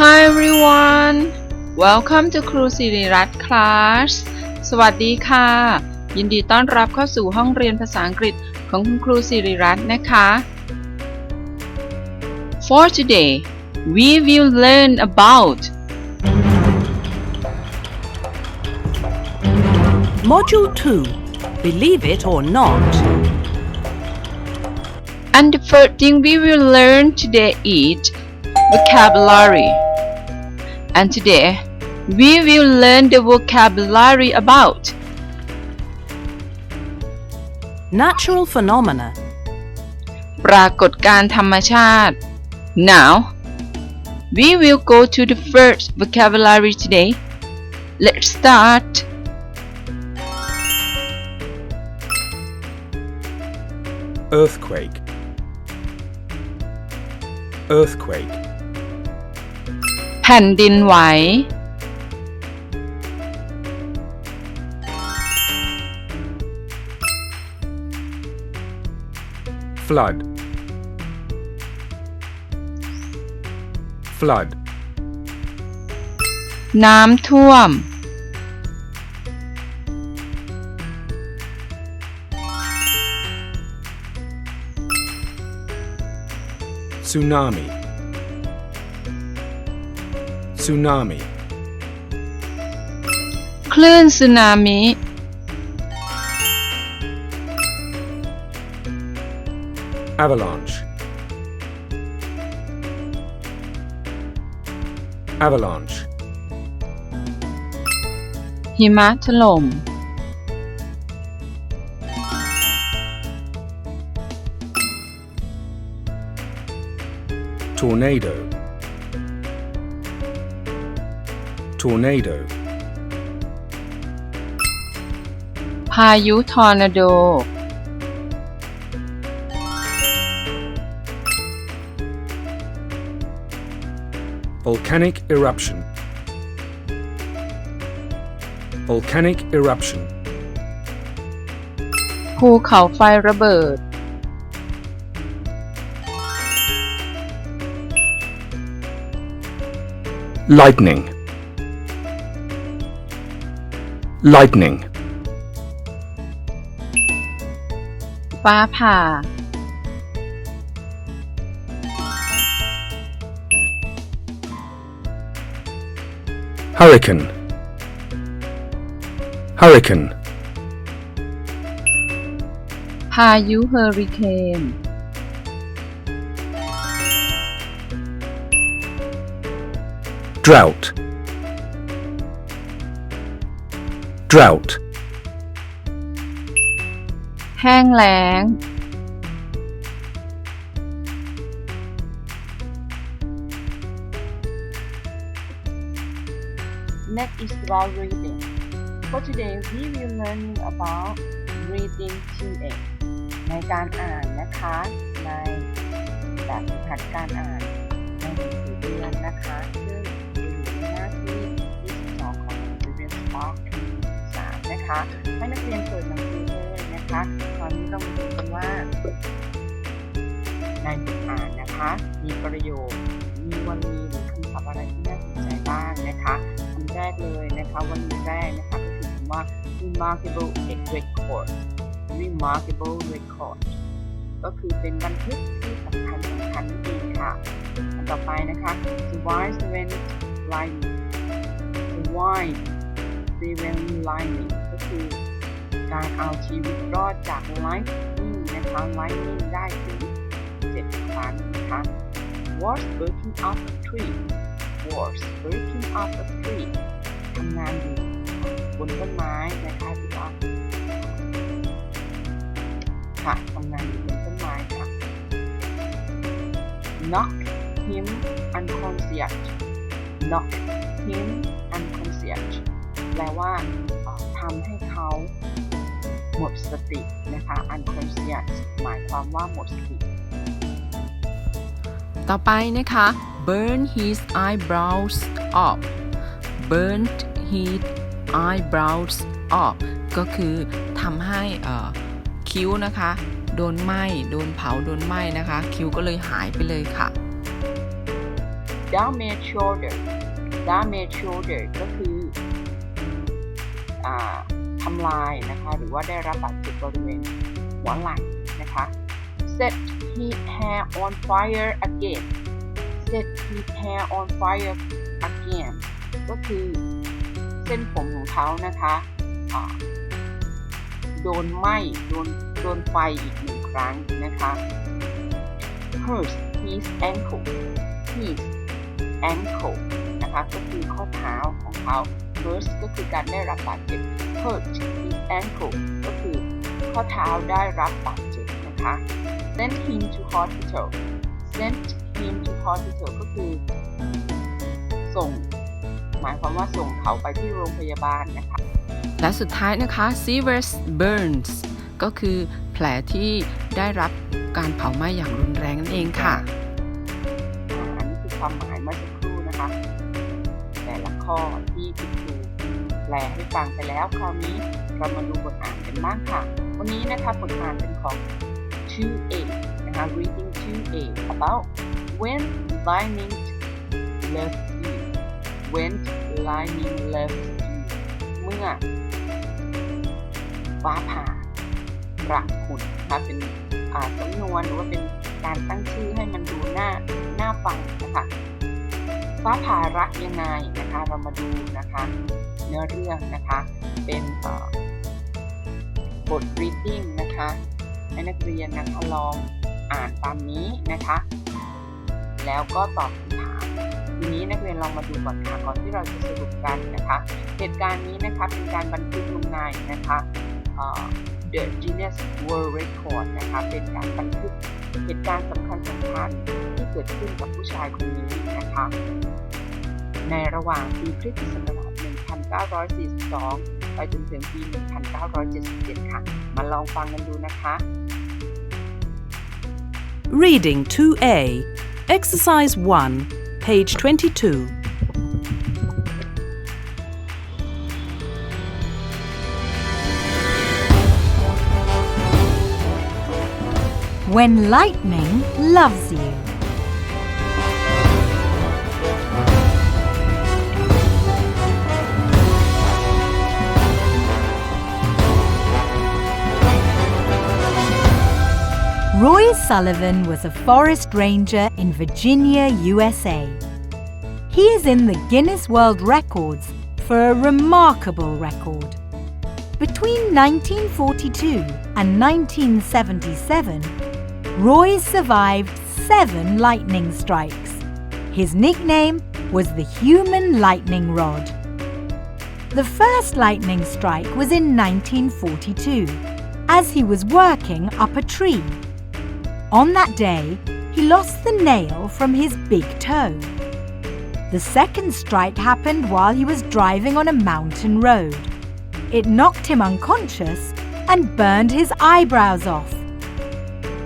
Hi everyone welcome to ครูสิริรัตน์ class สวัสดีค่ะ ยินดีต้อนรับเข้าสู่ห้องเรียนภาษาอังกฤษของคุณครูสิริรัตน์นะคะ For today we will learn about Module 2 Believe It or Not. and the first thing we will learn today is vocabulary and today we will learn the vocabulary about Natural phenomena. ปรากฏการณ์ธรรมชาติ Now we will go to the first vocabulary today Let's start Earthquake. Earthquake. แผ่นดินไหว Flood. Flood. น้ำท่วม Tsunami. Tsunami. คลื่นสึนามิ Avalanche. Avalanche. หิมะถล่ม Tornado. Tornado. พายุทอร์นาโด Volcanic eruption. Volcanic eruption. ภูเขาไฟระเบิด Lightning. Lightning. ฟ้าผ่า Hurricane. Hurricane. พายุเฮอริเคน Drought. Drought. แห้งแล้ง Next is about reading. For today, we will learning about reading TA ในการอ่านนะคะในแบบฝึกหัดการอ่านในหนังสือเรียนนะคะซึ่ง ให้นักเรียนเปิดหนังสือเลยนะคะ ตอนนี้เรามาดูกันว่าในบทอ่านนะคะ มีประโยค มีวลีหรือคำศัพท์อะไรที่น่าสนใจบ้างนะคะคำแรกเลยนะคะวลีแรกนะคะก็คือคำว่า remarkable record remarkable record ก็คือเป็นบันทึกที่สำคัญสำคัญนั่นเองค่ะต่อไปนะคะ survive seven lining survive seven lining คือการเอาชีวิตรอดจาก lightning นะคะ lightning ได้ถึงเจ็ดครั้งนะคะ was working up a tree was working up a tree ทำงานอยู่บนต้นไม้นะคะหรือว่าค่ะทำงานอยู่บนต้นไม้ค่ะ knock him unconscious knock him unconscious แปลว่า ทำให้เขาหมดสตินะคะ unconscious หมายความว่าหมดสติ ต่อไปนะคะ burn his eyebrows off burn his eyebrows off ก็คือทำให้คิ้วนะคะ โดนไหม้โดนเผาโดนไหม้นะคะ คิ้วก็เลยหายไปเลยค่ะ damage shoulder damage shoulder ก็คือ ทำลายนะคะ หรือว่าได้รับบาดเจ็บบริเวณหัวไหล่นะคะ set his hair on fire again set his hair on fire again ก็คือเส้นผมของเขานะคะโดนไหม้โดนโดนไฟอีกหนึ่งครั้งนะคะ hurt his ankle his ankle นะคะก็คือข้อเท้าของเขา hurt ก็คือการได้รับบาดเจ็บ hurt his ankle ก็คือข้อเท้าได้รับบาดเจ็บนะคะ send him to hospital send him to hospital ก็คือ ส่ง หมายความว่าส่งเขาไปที่โรงพยาบาลนะคะ และสุดท้ายนะคะ severe burns ก็คือแผลที่ได้รับการเผาไหม้อย่างรุนแรงนั่นเองค่ะอ่าอันนี้คือความหมายเมื่อสักครู่นะคะ แต่ละข้อที่คุณครูแปลให้ฟังไปแล้ว คราวนี้เรามาดูบทอ่านกันบ้างค่ะ วันนี้นะคะบทอ่านเป็นของ 2A นะคะ reading 2A about when lightning left you when lightning left you เมื่อฟ้าผ่าระคุณนะคะเป็นอ่าสำนวนหรือว่าเป็นการตั้งชื่อให้มันดูน่าน่าฟังนะคะ ฟ้าผ่ารักยังไงนะคะ เรามาดูนะคะเนื้อเรื่องนะคะเป็นบท reading นะคะให้นักเรียนนะคะลองอ่านตามนี้นะคะ แล้วก็ตอบคำถามทีนี้นักเรียนลองมาดูก่อนค่ะก่อนที่เราจะสรุปกันนะคะ เหตุการณ์นี้นะคะเป็นการบันทึกลงในนะคะ The Guinness World Record นะคะเป็นการบันทึกเหตุการณ์สำคัญสำคัญที่เกิดขึ้นกับผู้ชายคนนี้นะคะในระหว่างปีคริสตศักราช1942 ไปจนถึงปี 1977 ค่ะ มาลองฟังกันดูนะคะ Reading 2A, Exercise 1, page 22. When lightning loves you. Roy Sullivan was a forest ranger in Virginia, USA. He is in the Guinness World Records for a remarkable record. Between 1942 and 1977, Roy survived seven lightning strikes. His nickname was the Human Lightning Rod. The first lightning strike was in 1942, as he was working up a tree. On that day, he lost the nail from his big toe. The second strike happened while he was driving on a mountain road. It knocked him unconscious and burned his eyebrows off.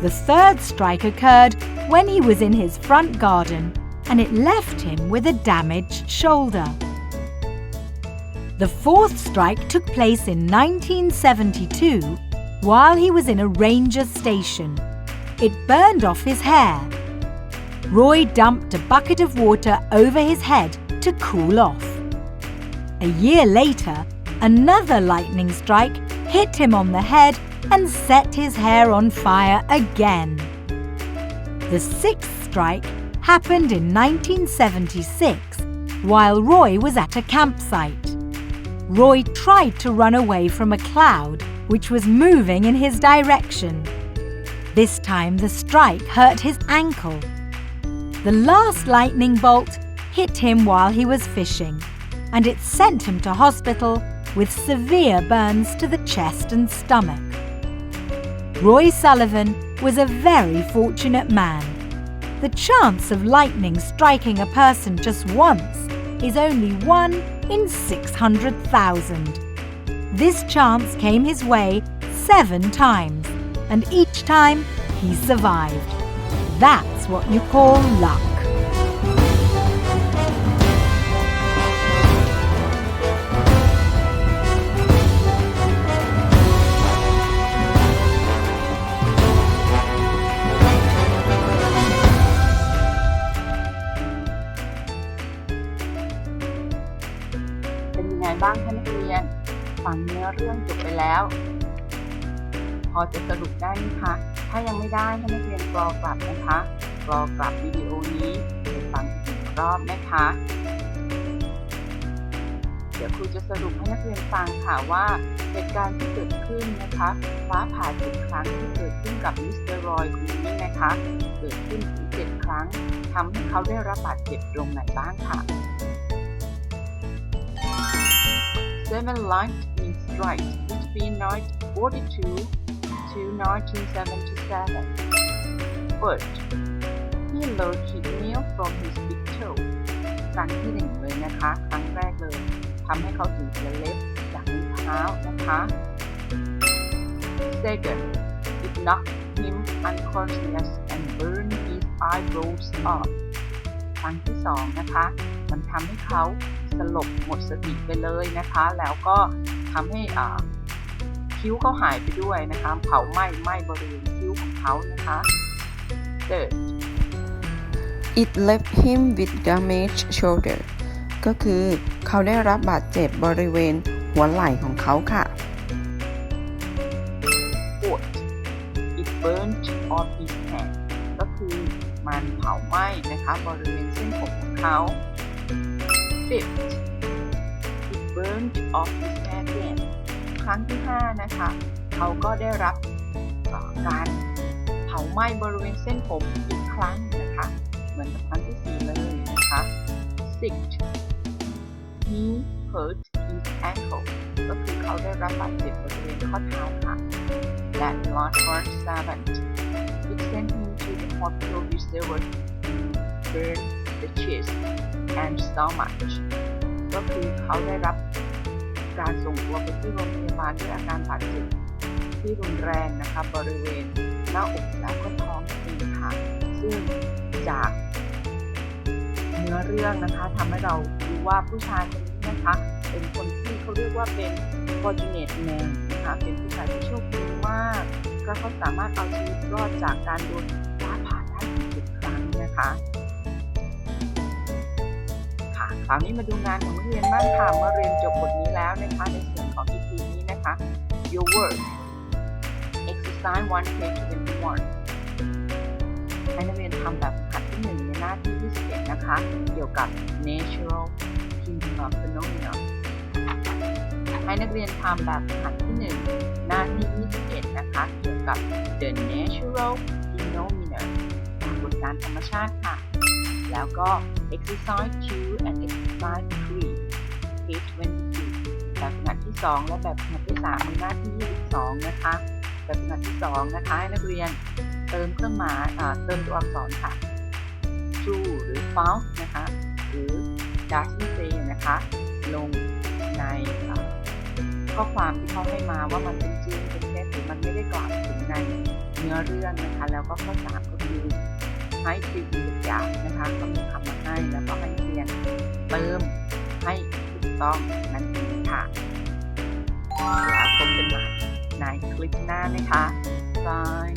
The third strike occurred when he was in his front garden and it left him with a damaged shoulder. The fourth strike took place in 1972 while he was in a ranger station. It burned off his hair. Roy dumped a bucket of water over his head to cool off. A year later, another lightning strike hit him on the head and set his hair on fire again. The sixth strike happened in 1976 while Roy was at a campsite. Roy tried to run away from a cloud which was moving in his direction. This time the strike hurt his ankle. The last lightning bolt hit him while he was fishing, and it sent him to hospital with severe burns to the chest and stomach. Roy Sullivan was a very fortunate man. The chance of lightning striking a person just once is only one in 600,000. This chance came his way seven times, and each time he survived. That's what you call luck. อจะสรุปได้ไหมคะ ถ้ายังไม่ได้ให้นักเรียนกรอกลับนะคะกรอกลับวิดีโอนี้ไปฟังอีกรอบนะคะ เดี๋ยวครูจะสรุปให้นักเรียนฟังค่ะว่าเหตุการณ์ที่เกิดขึ้นนะคะฟ้าผ่าเจ็ดครั้งที่เกิดขึ้นกับมิสเตอร์รอยคนนี้นะคะ เกิดขึ้นถึงเจ็ดครั้งทำให้เขาได้รับบาดเจ็บตรงไหนบ้างค่ะ Seven lightning strikes between 1942 to 1977. First, he learned his meal from his big toe. ครั้งที่หนึ่งเลยนะคะ ครั้งแรกเลยทำให้เขาถึงเสียเล็บจากนิ้วเท้านะคะ Second, it knocked him unconscious and burned his eyebrows off. ครั้งที่สองนะคะ มันทำให้เขาสลบหมดสติไปเลยนะคะ แล้วก็ทำให้อ่า คิ้วเขาหายไปด้วยนะคะ เผาไหม้ไหม้บริเวณคิ้วของเขานะคะ Third, It left him with damaged shoulder ก็คือเขาได้รับบาดเจ็บบริเวณหัวไหล่ของเขาค่ะ fourth, it burnt on his hand ก็คือมันเผาไหม้นะคะบริเวณเส้นผมของเขา fifth, it burnt off his hair again ครั้งที่ 5 นะคะ เขาก็ได้รับการเผาไหม้บริเวณเส้นผมอีกครั้งนะคะ เหมือนกับครั้งที่ 4 เลยนะคะ Six he hurt his ankle ก็คือเขาได้รับบาดเจ็บบริเวณข้อเท้าค่ะ และ last part seventh, it sent him to the hospital which they were burn the chest and stomach ก็คือเขาได้รับ การส่งตัวไปที่โรงพยาบาลด้วยอาการบาดเจ็บที่รุนแรงนะคะบริเวณหน้าอกและก็ท้องนั่นเองค่ะซึ่งจากเนื้อเรื่องนะคะทำให้เรารู้ว่าผู้ชายคนนี้นะคะเป็นคนที่เขาเรียกว่าเป็น fortunate man นะคะเป็นผู้ชายที่โชคดีมากเพราะเขาสามารถเอาชีวิตรอดจากการโดนฟ้าผ่าได้ถึงสิบครั้งนะคะ ค่ะคราวนี้มาดูงานของนักเรียนบ้างค่ะ เมื่อเรียนจบบทนี้แล้วนะคะในส่วนของ EP นี้นะคะ Your work exercise 1 page 21ให้นักเรียนทำแบบฝึกหัดที่หนึ่งในหน้าที่21นะคะ เกี่ยวกับ natural phenomena ให้นักเรียนทำแบบฝึกหัดที่หนึ่งหน้าที่21นะคะ เกี่ยวกับ the natural phenomena ปรากฏการธรรมชาติค่ะ แล้วก็ exercise 2 and exercise 3 page 22แบบฝึกหัดที่ 2 และแบบฝึกหัดที่3ในหน้าที่ 22 นะคะ แบบฝึกหัดที่ 2 นะคะ ให้นักเรียนเติมเครื่องหมายเติมตัวอักษรค่ะ true หรือ false นะคะ หรือ doesn't say นะคะ ลงในข้อความที่เขาให้มาว่ามันเป็นจริงเป็นเท็จหรือมันไม่ได้กล่าวถึงในเนื้อเรื่องนะคะ แล้วก็ข้อสามก็คือ ให้ฟรีทุกอย่างนะคะก็มีคำมาให้แล้วก็ให้นักเรียนเติมให้ถูกต้องนั่นเองค่ะ แล้วพบกันใหม่ในคลิปหน้านะคะบาย